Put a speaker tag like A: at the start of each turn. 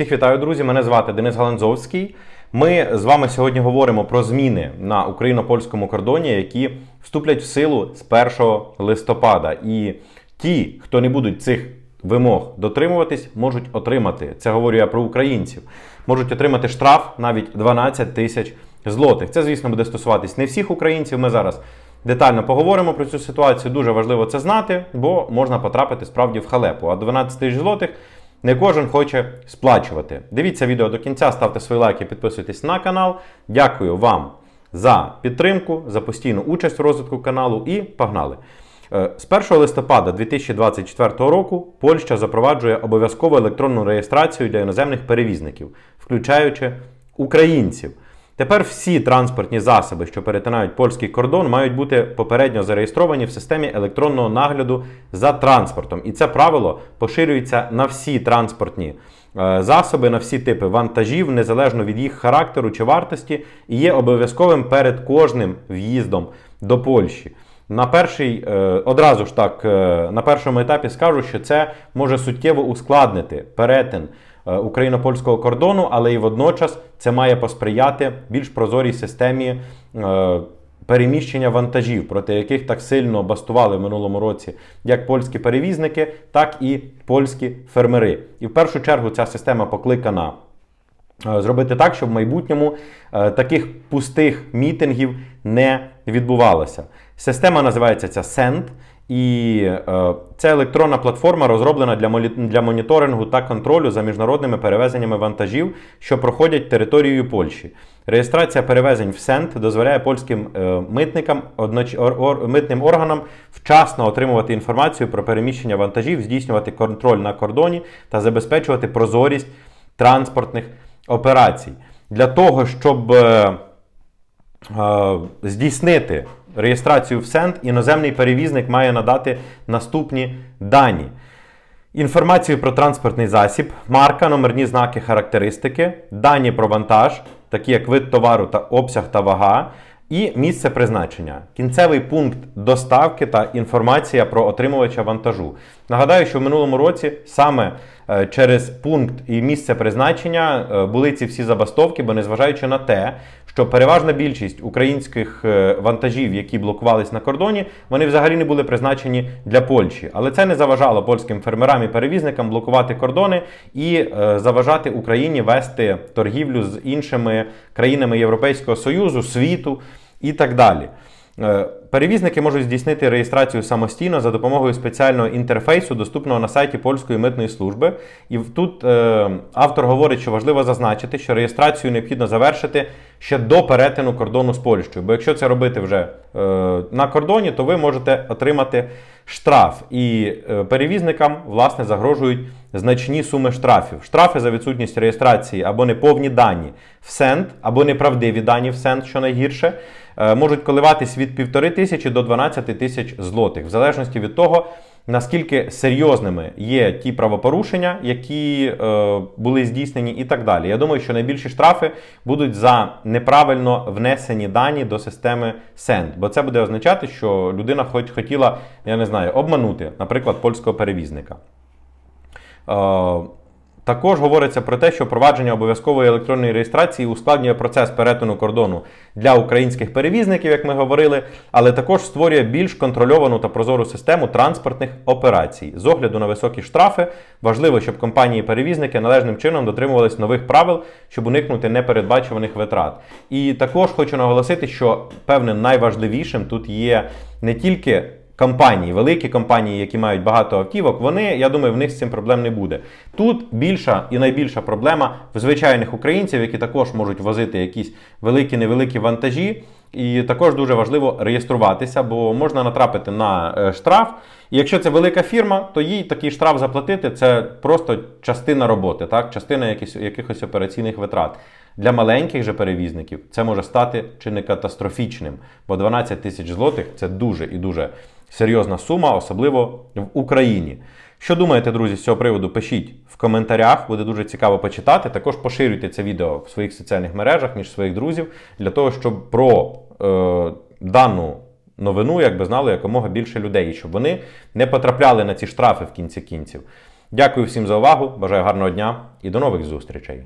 A: Всіх вітаю, друзі! Мене звати Денис Галанзовський. Ми з вами сьогодні говоримо про зміни на україно-польському кордоні, які вступлять в силу з 1 листопада. І ті, хто не будуть цих вимог дотримуватись, можуть отримати. Це говорю я про українців. Можуть отримати штраф навіть 12 тисяч злотих. Це, звісно, буде стосуватись не всіх українців. Ми зараз детально поговоримо про цю ситуацію. Дуже важливо це знати, бо можна потрапити справді в халепу. А 12 тисяч злотих не кожен хоче сплачувати. Дивіться відео до кінця, ставте свої лайки, підписуйтесь на канал. Дякую вам за підтримку, за постійну участь в розвитку каналу і погнали. Е, З 1 листопада 2024 року Польща запроваджує обов'язкову електронну реєстрацію для іноземних перевізників, включаючи українців. Тепер всі транспортні засоби, що перетинають польський кордон, мають бути попередньо зареєстровані в системі електронного нагляду за транспортом. І це правило поширюється на всі транспортні е, засоби, на всі типи вантажів, незалежно від їх характеру чи вартості, і є обов'язковим перед кожним в'їздом до Польщі. На перший е, одразу ж так е, на першому етапі скажу, що це може суттєво ускладнити перетин україно-польського кордону, але і водночас це має посприяти більш прозорій системі е, переміщення вантажів, проти яких так сильно бастували в минулому році як польські перевізники, так і польські фермери. І в першу чергу ця система покликана. е, Зробити так, щоб в майбутньому е, таких пустих мітингів не відбувалося. Система називається ця SEND, і е, це електронна платформа, розроблена для, для моніторингу та контролю за міжнародними перевезеннями вантажів, що проходять територією Польщі. Реєстрація перевезень в СЕНД дозволяє польським е, митникам, одноч... ор- ор- митним органам вчасно отримувати інформацію про переміщення вантажів, здійснювати контроль на кордоні та забезпечувати прозорість транспортних операцій. Для того, щоб е, е, здійснити реєстрацію в СЕНД, іноземний перевізник має надати наступні дані. Інформацію про транспортний засіб, марка, номерні знаки, характеристики, дані про вантаж, такі як вид товару та обсяг та вага, і місце призначення, кінцевий пункт доставки та інформація про отримувача вантажу. Нагадаю, що в минулому році саме через пункт і місце призначення е, були ці всі забастовки, бо незважаючи на те, що переважна більшість українських е, вантажів, які блокувались на кордоні, вони взагалі не були призначені для Польщі. Але це не заважало польським фермерам і перевізникам блокувати кордони і е, заважати Україні вести торгівлю з іншими країнами Європейського Союзу, світу і так далі. Перевізники можуть здійснити реєстрацію самостійно за допомогою спеціального інтерфейсу, доступного на сайті польської митної служби. І тут е, автор говорить, що важливо зазначити, що реєстрацію необхідно завершити ще до перетину кордону з Польщею. Бо якщо це робити вже е, на кордоні, то ви можете отримати штраф. І е, перевізникам власне загрожують значні суми штрафів. Штрафи за відсутність реєстрації або неповні дані в СЕНД, або неправдиві дані в СЕНД, що найгірше, е, можуть коливатись від 1,5 тисячі до 12 тисяч злотих, в залежності від того, наскільки серйозними є ті правопорушення, які е, були здійснені, і так далі. Я думаю, що найбільші штрафи будуть за неправильно внесені дані до системи SEND, бо це буде означати, що людина хоч хотіла, я не знаю, обманути, наприклад, польського перевізника. Е, також говориться про те, що впровадження обов'язкової електронної реєстрації ускладнює процес перетину кордону для українських перевізників, як ми говорили, але також створює більш контрольовану та прозору систему транспортних операцій. З огляду на високі штрафи важливо, щоб компанії-перевізники належним чином дотримувались нових правил, щоб уникнути непередбачуваних витрат. І також хочу наголосити, що певним найважливішим тут є не тільки компанії, великі компанії, які мають багато автівок, вони, я думаю, в них з цим проблем не буде. Тут більша і найбільша проблема в звичайних українців, які також можуть возити якісь великі-невеликі вантажі. І також дуже важливо реєструватися, бо можна натрапити на е, штраф. І якщо це велика фірма, то їй такий штраф заплатити це просто частина роботи, так? частина якихось, якихось операційних витрат. Для маленьких же перевізників це може стати чи не катастрофічним, бо 12 тисяч злотих це дуже і дуже серйозна сума, особливо в Україні. Що думаєте, друзі, з цього приводу? Пишіть в коментарях, буде дуже цікаво почитати. Також поширюйте це відео в своїх соціальних мережах між своїх друзів для того, щоб про е, дану новину якби знало якомога більше людей, і щоб вони не потрапляли на ці штрафи в кінці кінців. Дякую всім за увагу, бажаю гарного дня і до нових зустрічей.